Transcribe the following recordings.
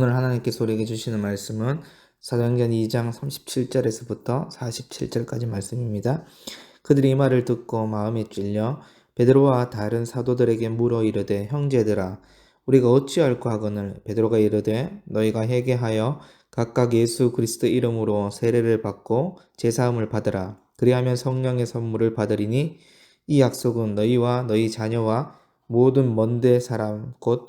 오늘 하나님께서 우리에게 주시는 말씀은 사도행전 2장 37절에서부터 47절까지 말씀입니다. 그들이 이 말을 듣고 마음에 찔려 베드로와 다른 사도들에게 물어 이르되 형제들아 우리가 어찌할까 하거늘 베드로가 이르되 너희가 회개하여 각각 예수 그리스도 이름으로 세례를 받고 제사함을 받으라 그리하면 성령의 선물을 받으리니 이 약속은 너희와 너희 자녀와 모든 먼데 사람 곧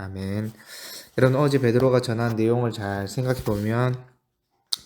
아멘. 여러분 어제 베드로가 전한 내용을 잘 생각해 보면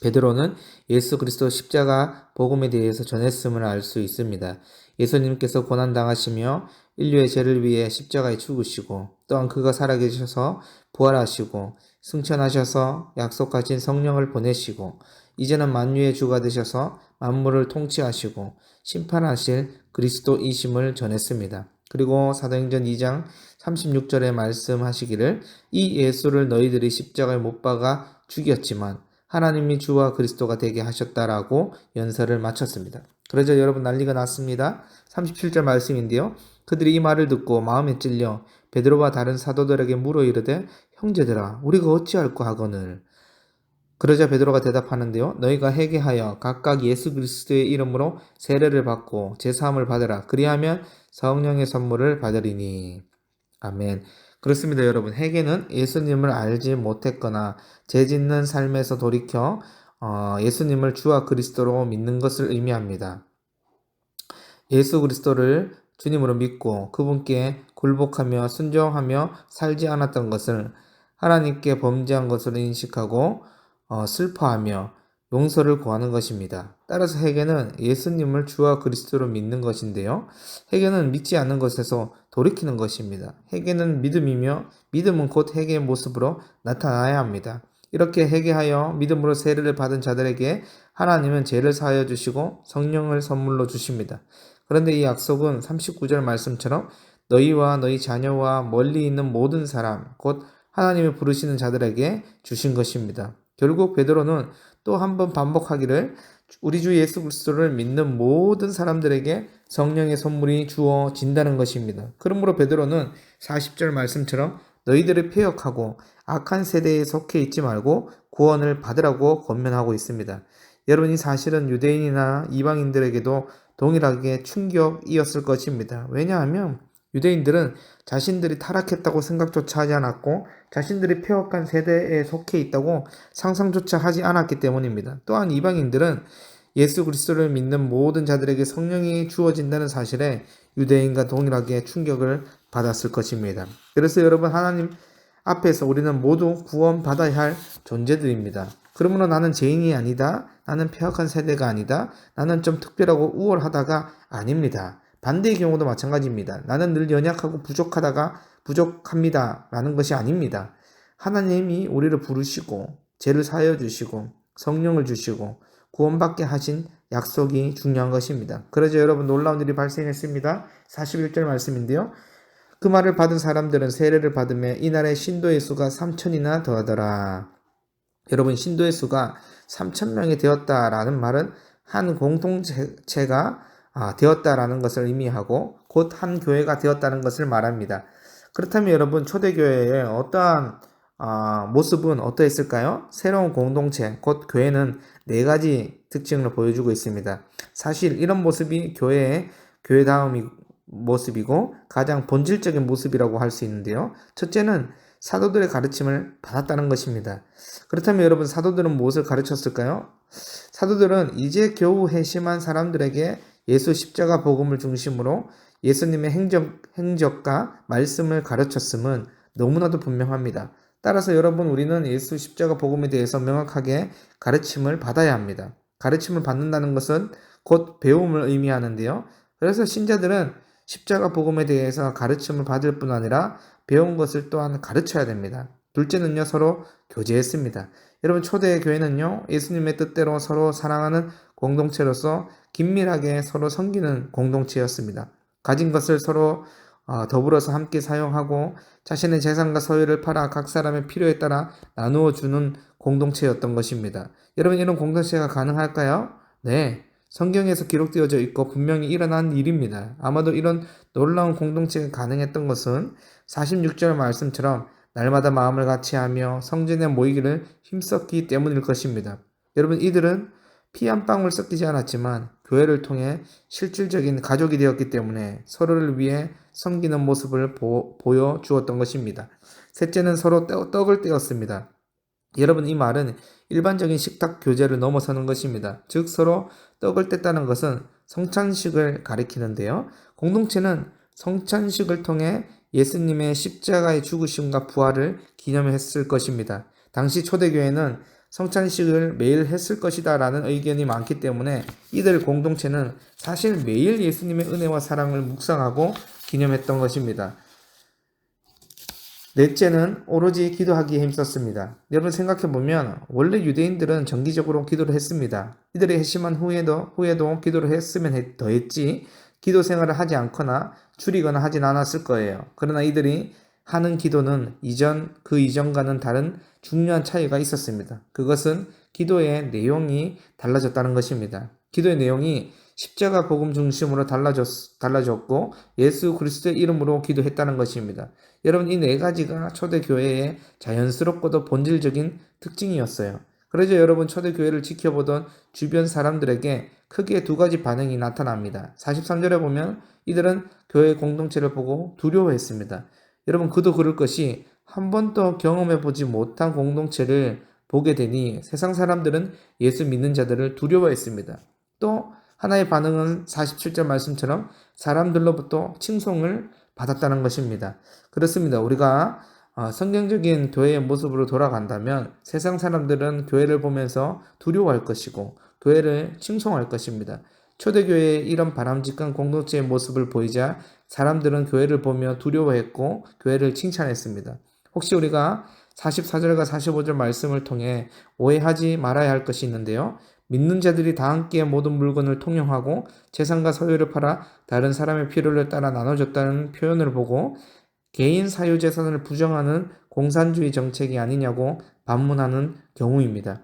베드로는 예수 그리스도 십자가 복음에 대해서 전했음을 알 수 있습니다. 예수님께서 고난 당하시며 인류의 죄를 위해 십자가에 죽으시고 또한 그가 살아계셔서 부활하시고 승천하셔서 약속하신 성령을 보내시고 이제는 만유의 주가 되셔서 만물을 통치하시고 심판하실 그리스도이심을 전했습니다. 그리고 사도행전 2장 36절에 말씀하시기를 이 예수를 너희들이 십자가에 못 박아 죽였지만 하나님이 주와 그리스도가 되게 하셨다라고 연설을 마쳤습니다. 그러자 여러분 난리가 났습니다. 37절 말씀인데요. 그들이 이 말을 듣고 마음에 찔려 베드로와 다른 사도들에게 물어 이르되 형제들아 우리가 어찌할까 하거늘 그러자 베드로가 대답하는데요. 너희가 회개하여 각각 예수 그리스도의 이름으로 세례를 받고 제사함을 받으라. 그리하면 성령의 선물을 받으리니. 아멘. 그렇습니다, 여러분. 회개는 예수님을 알지 못했거나 죄 짓는 삶에서 돌이켜 어, 예수님을 주와 그리스도로 믿는 것을 의미합니다. 예수 그리스도를 주님으로 믿고 그분께 굴복하며 순종하며 살지 않았던 것을 하나님께 범죄한 것으로 인식하고 어, 슬퍼하며 용서를 구하는 것입니다. 따라서 회개는 예수님을 주와 그리스도로 믿는 것인데요. 회개는 믿지 않는 것에서 돌이키는 것입니다. 회개는 믿음이며 믿음은 곧 회개의 모습으로 나타나야 합니다. 이렇게 회개하여 믿음으로 세례를 받은 자들에게 하나님은 죄를 사하여 주시고 성령을 선물로 주십니다. 그런데 이 약속은 39절 말씀처럼 너희와 너희 자녀와 멀리 있는 모든 사람, 곧 하나님이 부르시는 자들에게 주신 것입니다. 결국 베드로는 또 한 번 반복하기를 우리 주 예수 그리스도를 믿는 모든 사람들에게 성령의 선물이 주어진다는 것입니다. 그러므로 베드로는 40절 말씀처럼 너희들을 폐역하고 악한 세대에 속해 있지 말고 구원을 받으라고 권면하고 있습니다. 여러분이 사실은 유대인이나 이방인들에게도 동일하게 충격이었을 것입니다. 왜냐하면 유대인들은 자신들이 타락했다고 생각조차 하지 않았고 자신들이 폐역한 세대에 속해 있다고 상상조차 하지 않았기 때문입니다. 또한 이방인들은 예수 그리스도를 믿는 모든 자들에게 성령이 주어진다는 사실에 유대인과 동일하게 충격을 받았을 것입니다. 그래서 여러분 하나님 앞에서 우리는 모두 구원받아야 할 존재들입니다. 그러므로 나는 죄인이 아니다. 나는 폐역한 세대가 아니다. 나는 좀 특별하고 우월하다가 아닙니다. 반대의 경우도 마찬가지입니다. 나는 늘 연약하고 부족하다가 부족합니다. 라는 것이 아닙니다. 하나님이 우리를 부르시고 죄를 사여 주시고 성령을 주시고 구원받게 하신 약속이 중요한 것입니다. 그러자 여러분 놀라운 일이 발생했습니다. 41절 말씀인데요. 그 말을 받은 사람들은 세례를 받음에 이날에 신도의 수가 3천이나 더하더라. 여러분 신도의 수가 3천 명이 되었다라는 말은 한 공동체가 아, 되었다라는 것을 의미하고 곧 한 교회가 되었다는 것을 말합니다. 그렇다면 여러분 초대교회의 어떠한 아, 모습은 어떠했을까요? 새로운 공동체, 곧 교회는 네 가지 특징을 보여주고 있습니다. 사실 이런 모습이 교회의 교회다움이 모습이고 가장 본질적인 모습이라고 할 수 있는데요. 첫째는 사도들의 가르침을 받았다는 것입니다. 그렇다면 여러분 사도들은 무엇을 가르쳤을까요? 사도들은 이제 겨우 회심한 사람들에게 예수 십자가 복음을 중심으로 예수님의 행적, 행적과 말씀을 가르쳤음은 너무나도 분명합니다. 따라서 여러분 우리는 예수 십자가 복음에 대해서 명확하게 가르침을 받아야 합니다. 가르침을 받는다는 것은 곧 배움을 의미하는데요. 그래서 신자들은 십자가 복음에 대해서 가르침을 받을 뿐 아니라 배운 것을 또한 가르쳐야 됩니다. 둘째는요, 서로 교제했습니다. 여러분, 초대 교회는요, 예수님의 뜻대로 서로 사랑하는 공동체로서 긴밀하게 서로 섬기는 공동체였습니다. 가진 것을 서로 어, 더불어서 함께 사용하고 자신의 재산과 소유를 팔아 각 사람의 필요에 따라 나누어 주는 공동체였던 것입니다. 여러분, 이런 공동체가 가능할까요? 네. 성경에서 기록되어져 있고 분명히 일어난 일입니다. 아마도 이런 놀라운 공동체가 가능했던 것은 46절 말씀처럼 날마다 마음을 같이 하며 성전에 모이기를 힘썼기 때문일 것입니다. 여러분 이들은 피 한 방울 섞이지 않았지만 교회를 통해 실질적인 가족이 되었기 때문에 서로를 위해 섬기는 모습을 보, 여 주었던 것입니다. 셋째는 서로 떡을 떼었습니다. 여러분 이 말은 일반적인 식탁 교제를 넘어서는 것입니다. 즉 서로 떡을 뗐다는 것은 성찬식을 가리키는데요. 공동체는 성찬식을 통해 예수님의 십자가의 죽으심과 부활을 기념했을 것입니다. 당시 초대교회는 성찬식을 매일 했을 것이다 라는 의견이 많기 때문에 이들 공동체는 사실 매일 예수님의 은혜와 사랑을 묵상하고 기념했던 것입니다. 넷째는 오로지 기도하기에 힘썼습니다. 여러분 생각해보면 원래 유대인들은 정기적으로 기도를 했습니다. 이들이 회심한 후에도, 후에도 기도를 했으면 더 했지 기도 생활을 하지 않거나 줄이거나 하진 않았을 거예요. 그러나 이들이 하는 기도는 이전, 그 이전과는 다른 중요한 차이가 있었습니다. 그것은 기도의 내용이 달라졌다는 것입니다. 기도의 내용이 십자가 복음 중심으로 달라졌, 달라졌고 예수 그리스도의 이름으로 기도했다는 것입니다. 여러분 이 네 가지가 초대교회의 자연스럽고도 본질적인 특징이었어요. 그래서 여러분 초대교회를 지켜보던 주변 사람들에게 크게 두 가지 반응이 나타납니다. 43절에 보면 이들은 교회 공동체를 보고 두려워했습니다. 여러분 그도 그럴 것이 한 번도 경험해 보지 못한 공동체를 보게 되니 세상 사람들은 예수 믿는 자들을 두려워했습니다. 또 하나의 반응은 47절 말씀처럼 사람들로부터 칭송을 받았다는 것입니다. 그렇습니다. 우리가 어, 성경적인 교회의 모습으로 돌아간다면 세상 사람들은 교회를 보면서 두려워할 것이고 교회를 칭송할 것입니다. 초대교회의 이런 바람직한 공동체의 모습을 보이자 사람들은 교회를 보며 두려워했고 교회를 칭찬했습니다. 혹시 우리가 44절과 45절 말씀을 통해 오해하지 말아야 할 것이 있는데요. 믿는 자들이 다 함께 모든 물건을 통용하고 재산과 소유를 팔아 다른 사람의 필요를 따라 나눠줬다는 표현을 보고 개인 사유 재산을 부정하는 공산주의 정책이 아니냐고 반문하는 경우입니다.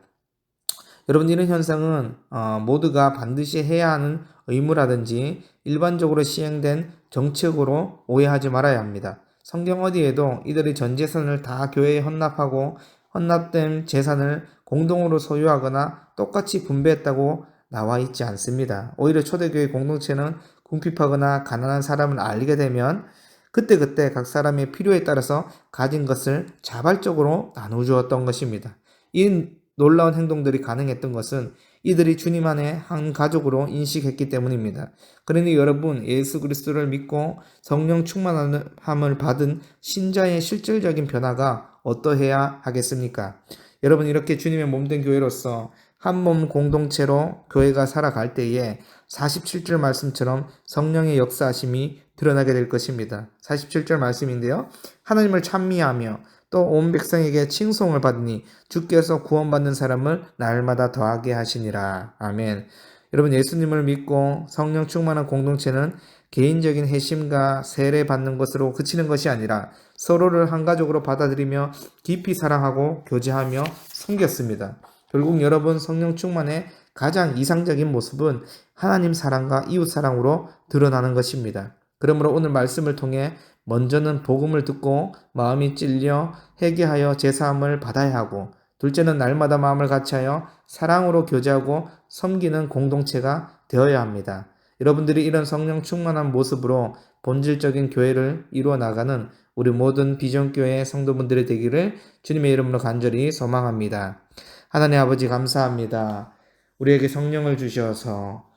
여러분 이런 현상은 어, 모두가 반드시 해야 하는 의무라든지 일반적으로 시행된 정책으로 오해하지 말아야 합니다. 성경 어디에도 이들이 전 재산을 다 교회에 헌납하고 헌납된 재산을 공동으로 소유하거나 똑같이 분배했다고 나와 있지 않습니다. 오히려 초대교회 공동체는 궁핍하거나 가난한 사람을 알게 되면 그때그때 각 사람의 필요에 따라서 가진 것을 자발적으로 나눠 주었던 것입니다. 이 놀라운 행동들이 가능했던 것은 이들이 주님 안에 한 가족으로 인식했기 때문입니다. 그러니 여러분 예수 그리스도를 믿고 성령 충만함을 받은 신자의 실질적인 변화가 어떠해야 하겠습니까? 여러분 이렇게 주님의 몸된 교회로서 한 몸 공동체로 교회가 살아갈 때에 47절 말씀처럼 성령의 역사하심이 드러나게 될 것입니다. 47절 말씀인데요. 하나님을 찬미하며 또 온 백성에게 칭송을 받으니 주께서 구원받는 사람을 날마다 더하게 하시니라. 아멘. 여러분 예수님을 믿고 성령 충만한 공동체는 개인적인 회심과 세례 받는 것으로 그치는 것이 아니라 서로를 한 가족으로 받아들이며 깊이 사랑하고 교제하며 섬겼습니다. 결국 여러분 성령 충만의 가장 이상적인 모습은 하나님 사랑과 이웃 사랑으로 드러나는 것입니다. 그러므로 오늘 말씀을 통해 먼저는 복음을 듣고 마음이 찔려 회개하여 제사함을 받아야 하고 둘째는 날마다 마음을 같이하여 사랑으로 교제하고 섬기는 공동체가 되어야 합니다. 여러분들이 이런 성령 충만한 모습으로 본질적인 교회를 이루어 나가는 우리 모든 비전교회 성도분들이 되기를 주님의 이름으로 간절히 소망합니다. 하나님 아버지 감사합니다. 우리에게 성령을 주셔서 아,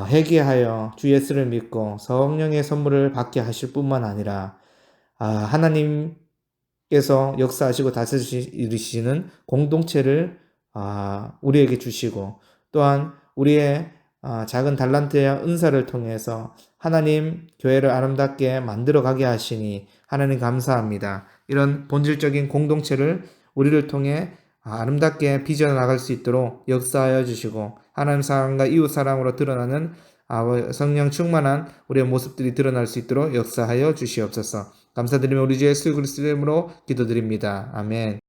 회개하여 주 예수를 믿고 성령의 선물을 받게 하실 뿐만 아니라 아, 하나님께서 역사하시고 다스리시는 공동체를 아, 우리에게 주시고 또한 우리의 아, 작은 달란트와 은사를 통해서 하나님 교회를 아름답게 만들어 가게 하시니 하나님 감사합니다. 이런 본질적인 공동체를 우리를 통해 아름답게 빚어 나갈 수 있도록 역사하여 주시고 하나님 사랑과 이웃 사랑으로 드러나는 아, 성령 충만한 우리의 모습들이 드러날 수 있도록 역사하여 주시옵소서. 감사드리며 우리 주 예수 그리스도 이름으로 기도드립니다. 아멘.